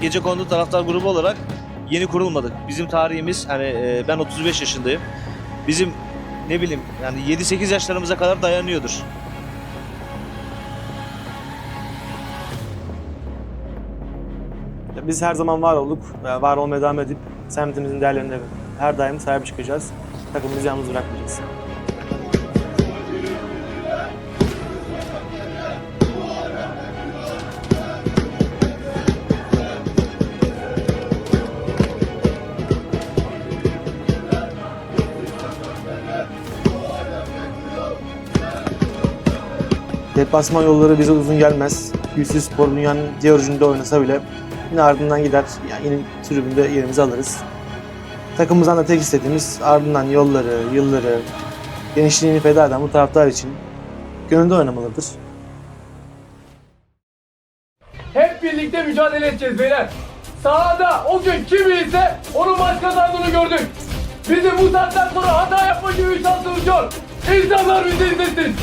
Gece Kondu Taraftar Grubu olarak yeni kurulmadık. Bizim tarihimiz hani e, ben 35 yaşındayım. Bizim ne bileyim yani 7-8 yaşlarımıza kadar dayanıyordur. Ya Biz her zaman var olduk, var olmaya devam edip semtimizin değerlerine her daim sahip çıkacağız. Takımımızı yalnız bırakmayacağız. Deplasman yolları bize uzun gelmez. Gülsüz Spor dünyanın diğer ucunda oynasa bile yine ardından gider. Yani yine tribünde yerimizi alırız. Takımımızdan da tek istediğimiz ardından yolları, yılları, gençliğini feda eden bu taraftar için gönülde oynamalıdır. Hep birlikte mücadele edeceğiz beyler. Sahada o gün kim iyiyse onun maç kazandığını gördük. Bizim bu saatten sonra hata yapma gibi bir şansımız yok. İnsanlar bizi izlesin.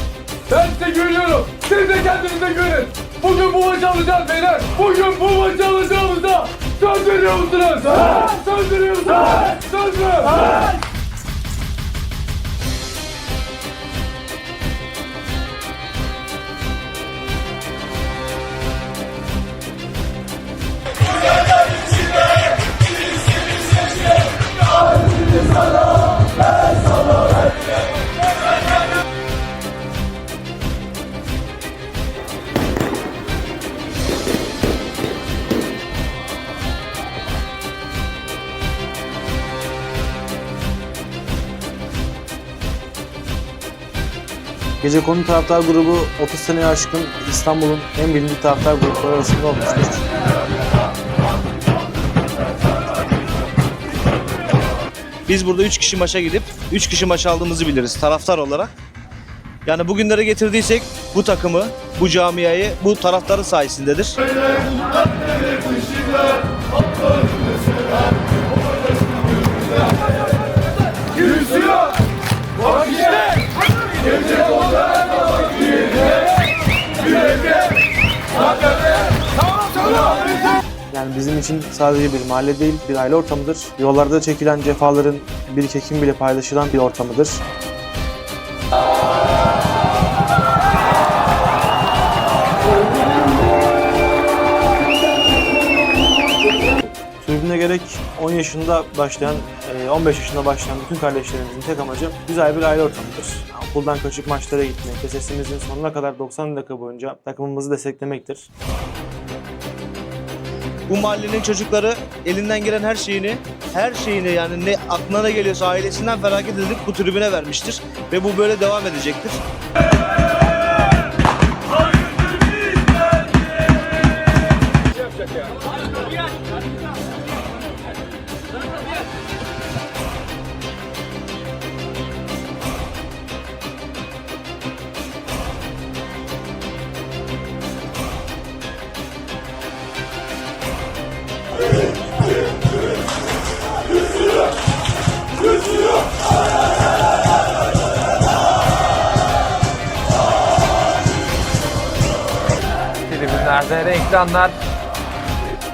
Ben size güveniyorum. Siz de kendinize güvenin. Bugün bu maçı alacağız beyler. Bugün bu maçı alacağımıza söz veriyor musunuz? Söz veriyor musunuz? Söz mü? Gece Konu Taraftar Grubu 30 seneye aşkın İstanbul'un en bilindik taraftar grupları arasında olmuştur. Biz burada 3 kişi maça gidip 3 kişi maç aldığımızı biliriz taraftar olarak. Yani bugünlere getirdiysek bu takımı, bu camiayı, bu taraftarın sayesindedir. Yani bizim için sadece bir mahalle değil, bir aile ortamıdır. Yollarda çekilen cefaların bir kekim bile paylaşılan bir ortamıdır. Tribüne gerek 10 yaşında başlayan, e, 15 yaşında başlayan bütün kardeşlerimizin tek amacı güzel bir aile ortamıdır. Okuldan kaçıp maçlara gitmek ve sesimizin sonuna kadar 90 dakika boyunca takımımızı desteklemektir. Bu mahallenin çocukları elinden gelen her şeyini, her şeyini yani ne aklına ne geliyorsa ailesinden feragat edip bu tribüne vermiştir. Ve bu böyle devam edecektir. Tribünlerde renkli anlar.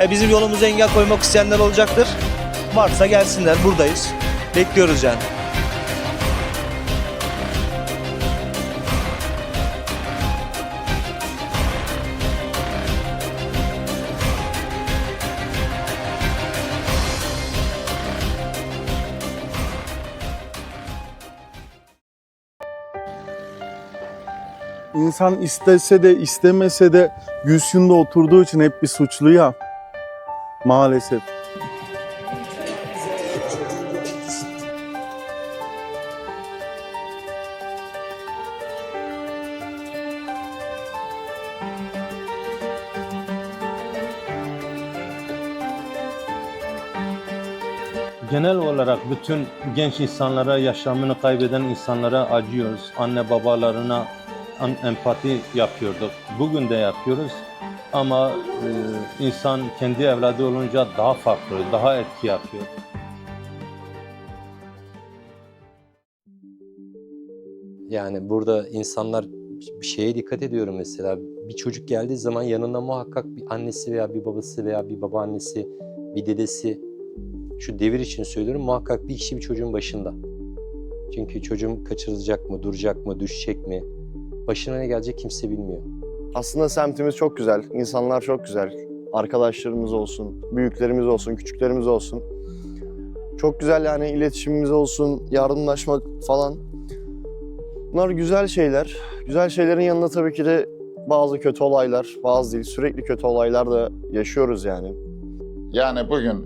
E bizim yolumuza engel koymak isteyenler olacaktır. Varsa gelsinler buradayız. Bekliyoruz yani. İnsan istese de istemese de Gülsün'de oturduğu için hep bir suçlu ya. Maalesef. Genel olarak bütün genç insanlara, yaşamını kaybeden insanlara acıyoruz. Anne babalarına empati yapıyorduk. Bugün de yapıyoruz. Ama e, insan kendi evladı olunca daha farklı, daha etki yapıyor. Yani burada insanlar bir şeye dikkat ediyorum mesela. Bir çocuk geldiği zaman yanında muhakkak bir annesi veya bir babası veya bir babaannesi, bir dedesi. Şu devir için söylüyorum muhakkak bir kişi bir çocuğun başında. Çünkü çocuğum kaçırılacak mı, duracak mı, düşecek mi? Başına ne gelecek kimse bilmiyor. Aslında semtimiz çok güzel, insanlar çok güzel. Arkadaşlarımız olsun, büyüklerimiz olsun, küçüklerimiz olsun. Çok güzel yani iletişimimiz olsun, yardımlaşmak falan. Bunlar güzel şeyler. Güzel şeylerin yanında tabii ki de bazı kötü olaylar, bazı değil sürekli kötü olaylar da yaşıyoruz yani. Yani bugün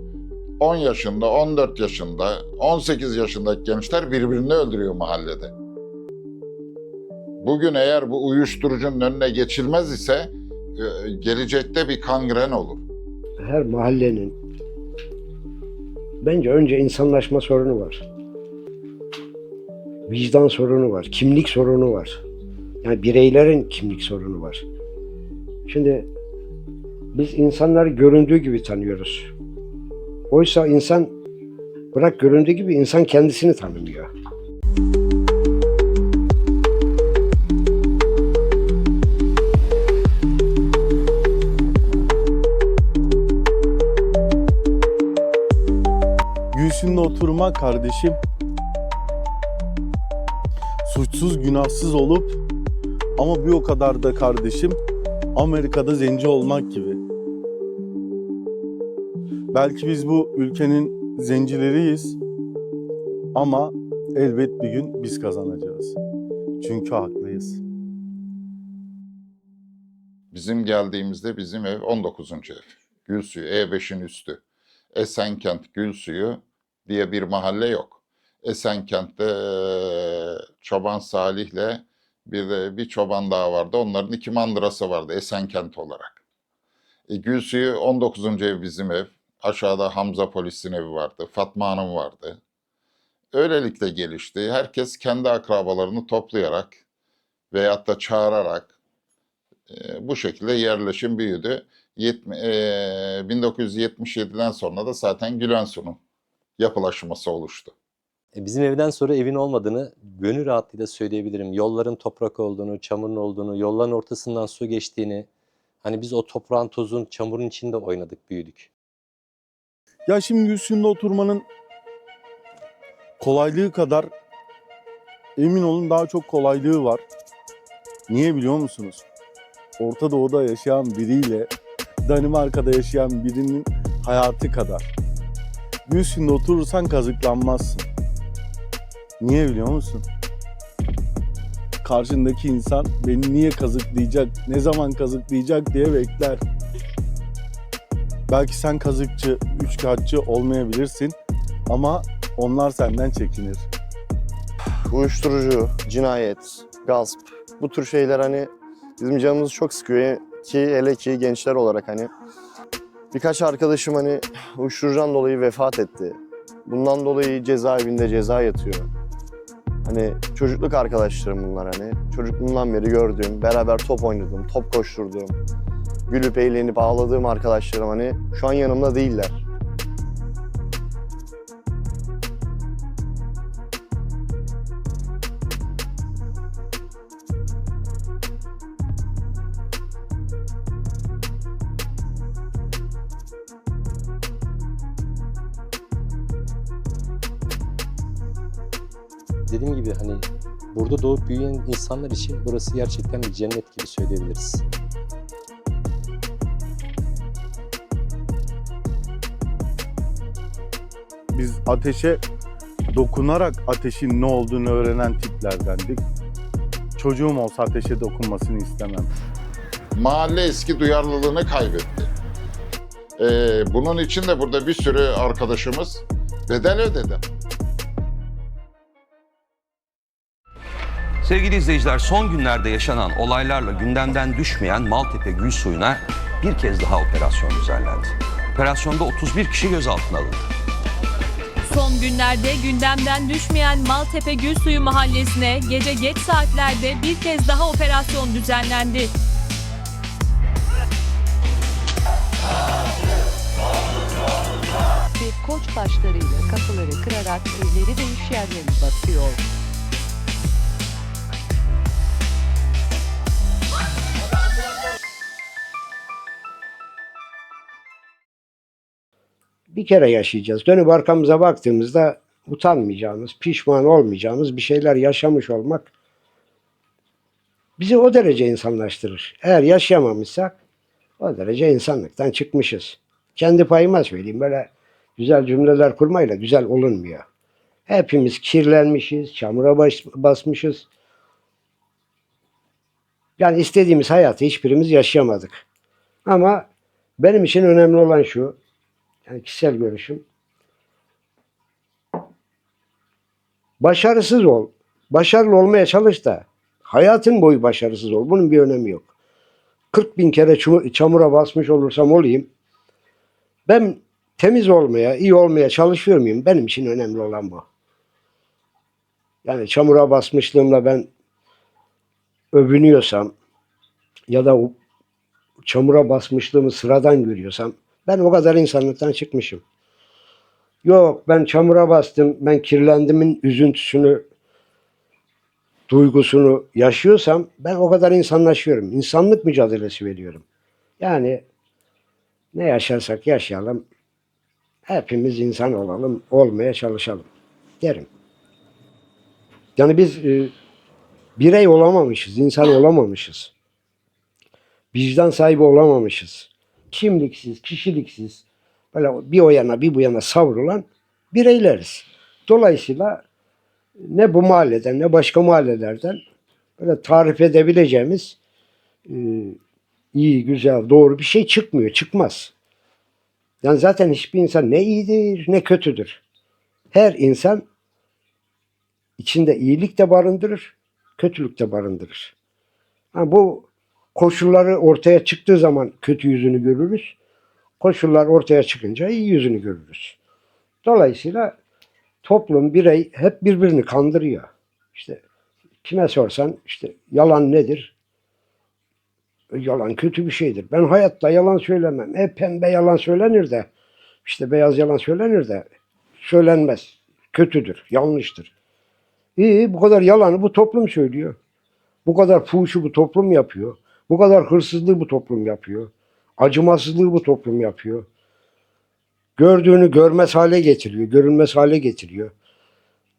10 yaşında, 14 yaşında, 18 yaşındaki gençler birbirini öldürüyor mahallede. Bugün eğer bu uyuşturucunun önüne geçilmez ise e, gelecekte bir kangren olur. her mahallenin bence önce insanlaşma sorunu var. Vicdan sorunu var, kimlik sorunu var. Yani bireylerin kimlik sorunu var. Şimdi biz insanları göründüğü gibi tanıyoruz. Oysa insan bırak göründüğü gibi insan kendisini tanımıyor. Gülsün'de oturma kardeşim. Suçsuz günahsız olup ama bir o kadar da kardeşim Amerika'da zenci olmak gibi. Belki biz bu ülkenin zencileriyiz ama elbet bir gün biz kazanacağız. Çünkü haklıyız. Bizim geldiğimizde bizim ev 19. ev. Gülsuyu, E5'in üstü. Esenkent Gülsuyu diye bir mahalle yok. Esenkent'te Çoban Salih'le bir bir çoban daha vardı. Onların iki mandırası vardı Esenkent olarak. E, Gülsuyu 19. ev bizim ev. Aşağıda Hamza Polis'in evi vardı. Fatma Hanım vardı. Öylelikle gelişti. Herkes kendi akrabalarını toplayarak veyahut da çağırarak e, bu şekilde yerleşim büyüdü. Yetmi- e, 1977'den sonra da zaten Gülensu'nun yapılaşması oluştu. E, Bizim evden sonra evin olmadığını gönül rahatlığıyla söyleyebilirim. Yolların toprak olduğunu, çamurun olduğunu, yolların ortasından su geçtiğini. Hani biz o toprağın, tozun, çamurun içinde oynadık, büyüdük. Ya şimdi Gülsün'de oturmanın kolaylığı kadar emin olun daha çok kolaylığı var. Niye biliyor musunuz? Orta Doğu'da yaşayan biriyle Danimarka'da yaşayan birinin hayatı kadar. Gülsün'de oturursan kazıklanmazsın. Niye biliyor musun? Karşındaki insan beni niye kazıklayacak, ne zaman kazıklayacak diye bekler. Belki sen kazıkçı, üçkağıtçı olmayabilirsin ama onlar senden çekinir. Uyuşturucu, cinayet, gasp bu tür şeyler hani bizim canımızı çok sıkıyor ki hele ki gençler olarak hani birkaç arkadaşım hani uyuşturucudan dolayı vefat etti. Bundan dolayı cezaevinde ceza yatıyor. Hani çocukluk arkadaşlarım bunlar hani. Çocukluğumdan beri gördüğüm, beraber top oynadığım, top koşturduğum, gülüp eğlenip ağladığım arkadaşlarım hani şu an yanımda değiller. Dediğim gibi hani burada doğup büyüyen insanlar için burası gerçekten bir cennet gibi söyleyebiliriz. Biz ateşe dokunarak ateşin ne olduğunu öğrenen tiplerdendik. Çocuğum olsa ateşe dokunmasını istemem. Mahalle eski duyarlılığını kaybetti. E, bunun için de burada bir sürü arkadaşımız bedel ödedi. Sevgili izleyiciler son günlerde yaşanan olaylarla gündemden düşmeyen Maltepe Gül Suyu'na bir kez daha operasyon düzenlendi. Operasyonda 31 kişi gözaltına alındı. Son günlerde gündemden düşmeyen Maltepe Gülsuyu Mahallesi'ne gece geç saatlerde bir kez daha operasyon düzenlendi. ve koç taşlarıyla kapıları kırarak evleri ve iş yerlerini basıyor. Bir kere yaşayacağız. Dönüp arkamıza baktığımızda utanmayacağımız, pişman olmayacağımız bir şeyler yaşamış olmak bizi o derece insanlaştırır. Eğer yaşayamamışsak o derece insanlıktan çıkmışız. Kendi payıma söyleyeyim böyle güzel cümleler kurmayla güzel olunmuyor. Hepimiz kirlenmişiz, çamura baş- basmışız. Yani istediğimiz hayatı hiçbirimiz yaşayamadık. Ama benim için önemli olan şu, yani kişisel görüşüm. Başarısız ol. Başarılı olmaya çalış da hayatın boyu başarısız ol. Bunun bir önemi yok. 40 bin kere çamura basmış olursam olayım. Ben temiz olmaya, iyi olmaya çalışıyor muyum? Benim için önemli olan bu. Yani çamura basmışlığımla ben övünüyorsam ya da çamura basmışlığımı sıradan görüyorsam ben o kadar insanlıktan çıkmışım. Yok ben çamura bastım, ben kirlendimin üzüntüsünü, duygusunu yaşıyorsam ben o kadar insanlaşıyorum. İnsanlık mücadelesi veriyorum. Yani ne yaşarsak yaşayalım, hepimiz insan olalım, olmaya çalışalım derim. Yani biz e, birey olamamışız, insan olamamışız. Vicdan sahibi olamamışız. Kimliksiz, kişiliksiz, böyle bir o yana bir bu yana savrulan bireyleriz. Dolayısıyla ne bu mahalleden ne başka mahallelerden böyle tarif edebileceğimiz e, iyi, güzel, doğru bir şey çıkmıyor, çıkmaz. Yani zaten hiçbir insan ne iyidir ne kötüdür. Her insan içinde iyilik de barındırır, kötülük de barındırır. Ha, bu koşulları ortaya çıktığı zaman kötü yüzünü görürüz. Koşullar ortaya çıkınca iyi yüzünü görürüz. Dolayısıyla toplum, birey hep birbirini kandırıyor. İşte kime sorsan işte yalan nedir? E, Yalan kötü bir şeydir. Ben hayatta yalan söylemem. E pembe yalan söylenir de işte beyaz yalan söylenir de söylenmez. Kötüdür, yanlıştır. İyi bu kadar yalanı bu toplum söylüyor. Bu kadar fuhuşu bu toplum yapıyor. Bu kadar hırsızlığı bu toplum yapıyor. Acımasızlığı bu toplum yapıyor. Gördüğünü görmez hale getiriyor. Görünmez hale getiriyor.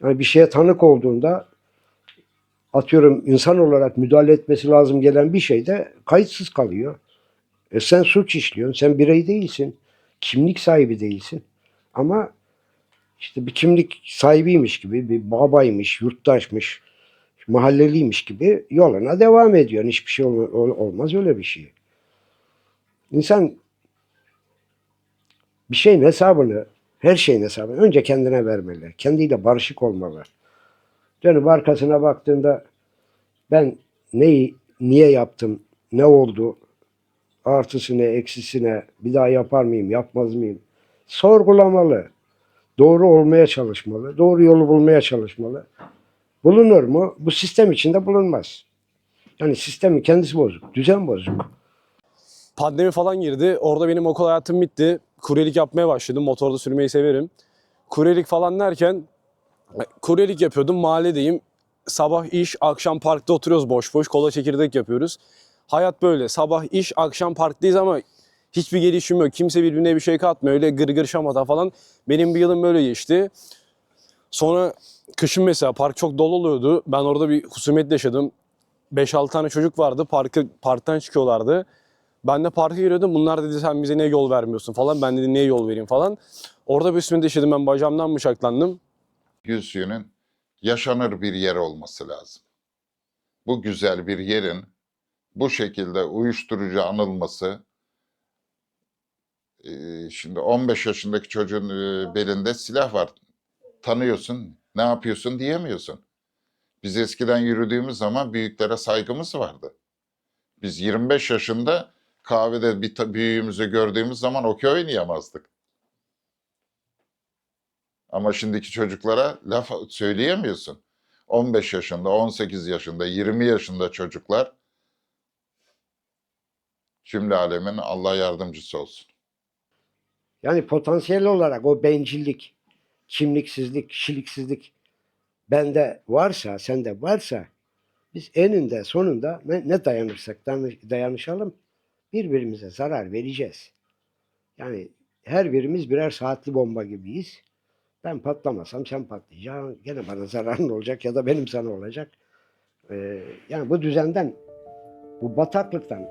Yani bir şeye tanık olduğunda atıyorum insan olarak müdahale etmesi lazım gelen bir şey de kayıtsız kalıyor. E sen suç işliyorsun. Sen birey değilsin. Kimlik sahibi değilsin. Ama işte bir kimlik sahibiymiş gibi, bir babaymış, yurttaşmış, mahalleliymiş gibi yoluna devam ediyor. Hiçbir şey ol- ol- olmaz öyle bir şey. İnsan bir şeyin hesabını, her şeyin hesabını önce kendine vermeli. Kendiyle barışık olmalı. Dönüp arkasına baktığında ben neyi, niye yaptım, ne oldu, artısı ne, eksisi ne, bir daha yapar mıyım, yapmaz mıyım? Sorgulamalı. Doğru olmaya çalışmalı. Doğru yolu bulmaya çalışmalı. Bulunur mu? Bu sistem içinde bulunmaz. Yani sistemin kendisi bozuk, düzen bozuk. pandemi falan girdi. Orada benim okul hayatım bitti. Kuryelik yapmaya başladım. Motorda sürmeyi severim. Kuryelik falan derken e, kuryelik yapıyordum. Mahalledeyim. Sabah iş, akşam parkta oturuyoruz boş boş. Kola çekirdek yapıyoruz. Hayat böyle. Sabah iş, akşam parktayız ama hiçbir gelişim yok. Kimse birbirine bir şey katmıyor. Öyle gırgır şamata falan. Benim bir yılım böyle geçti. Sonra kışın mesela park çok dolu oluyordu. Ben orada bir husumet yaşadım. 5-6 tane çocuk vardı. Parkı, parktan çıkıyorlardı. Ben de parka giriyordum. Bunlar dedi sen bize niye yol vermiyorsun falan. Ben dedi niye yol vereyim falan. Orada bir üstüme yaşadım. Ben bacağımdan bıçaklandım. Gül suyunun yaşanır bir yer olması lazım. Bu güzel bir yerin bu şekilde uyuşturucu anılması eee, şimdi 15 yaşındaki çocuğun belinde silah var. Tanıyorsun, ne yapıyorsun diyemiyorsun. Biz eskiden yürüdüğümüz zaman büyüklere saygımız vardı. Biz 25 yaşında kahvede bir büyüğümüzü gördüğümüz zaman okey oynayamazdık. Ama şimdiki çocuklara laf söyleyemiyorsun. 15 yaşında, 18 yaşında, 20 yaşında çocuklar cümle alemin Allah yardımcısı olsun. Yani potansiyel olarak o bencillik, kimliksizlik, kişiliksizlik bende varsa, sende varsa biz eninde sonunda ne, ne dayanırsak dayanış- dayanışalım birbirimize zarar vereceğiz. Yani Her birimiz birer saatli bomba gibiyiz. Ben patlamasam sen patlayacaksın. Gene bana zararın olacak ya da benim sana olacak. Ee, yani bu düzenden, bu bataklıktan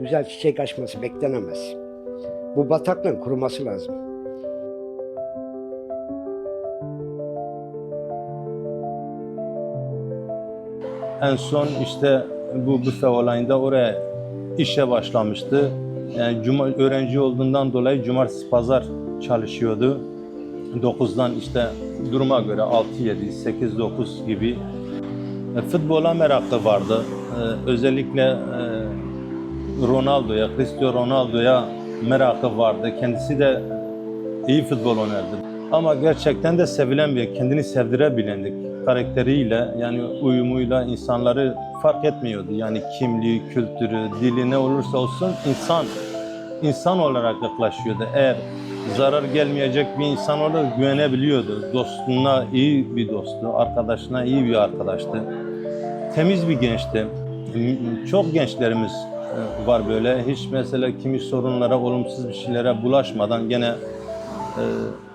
güzel çiçek açması beklenemez. Bu bataklığın kuruması lazım. En son işte bu büfe olayında oraya işe başlamıştı. Yani cuma, öğrenci olduğundan dolayı cumartesi pazar çalışıyordu. 9'dan işte duruma göre 6, 7, 8, 9 gibi. E, futbola merakı vardı. E, özellikle e, Ronaldo'ya, Cristiano Ronaldo'ya merakı vardı. Kendisi de iyi futbol oynardı. Ama gerçekten de sevilen bir, kendini sevdirebilendik. Karakteriyle, yani uyumuyla insanları fark etmiyordu. Yani kimliği, kültürü, dili ne olursa olsun insan insan olarak yaklaşıyordu. Eğer zarar gelmeyecek bir insan olarak güvenebiliyordu. Dostuna iyi bir dostu, arkadaşına iyi bir arkadaştı. Temiz bir gençti. Çok gençlerimiz e, var böyle. Hiç mesela kimi sorunlara, olumsuz bir şeylere bulaşmadan gene e,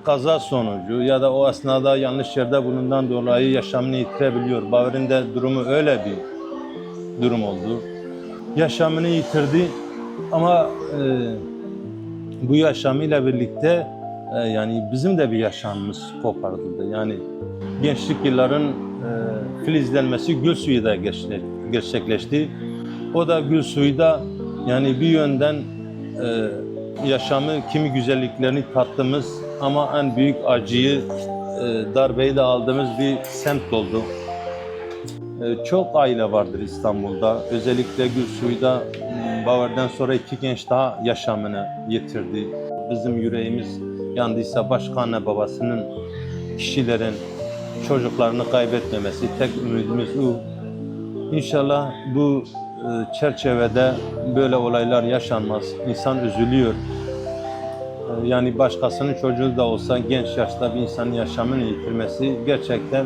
kaza sonucu ya da o esnada yanlış yerde bulundan dolayı yaşamını yitirebiliyor. Baver'in de durumu öyle bir durum oldu. Yaşamını yitirdi ama e, bu yaşamıyla birlikte e, yani bizim de bir yaşamımız kopartıldı. Yani gençlik yılların e, filizlenmesi gül suyu da gerçek- gerçekleşti. O da gül suyu da yani bir yönden e, yaşamı, kimi güzelliklerini tattığımız ama en büyük acıyı, e, darbeyi de aldığımız bir semt oldu. E, çok aile vardır İstanbul'da. Özellikle Gülsuy'da m, Baver'den sonra iki genç daha yaşamını yitirdi. Bizim yüreğimiz yandıysa başka anne babasının, kişilerin çocuklarını kaybetmemesi tek ümidimiz o. İnşallah bu e, çerçevede böyle olaylar yaşanmaz. İnsan üzülüyor. E, Yani başkasının çocuğu da olsa genç yaşta bir insanın yaşamını yitirmesi gerçekten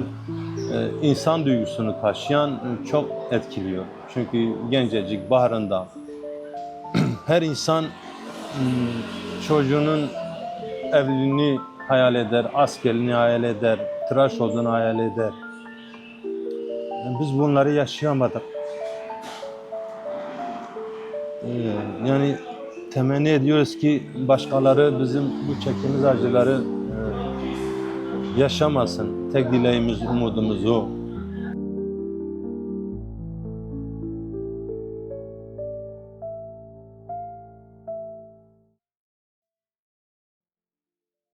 e, insan duygusunu taşıyan e, çok etkiliyor. Çünkü gencecik baharında her insan çocuğunun evliliğini hayal eder, askerliğini hayal eder, tıraş olduğunu hayal eder. Biz bunları yaşayamadık. Ee, Yani temenni ediyoruz ki başkaları bizim bu çektiğimiz acıları e, yaşamasın. Tek dileğimiz, umudumuz o.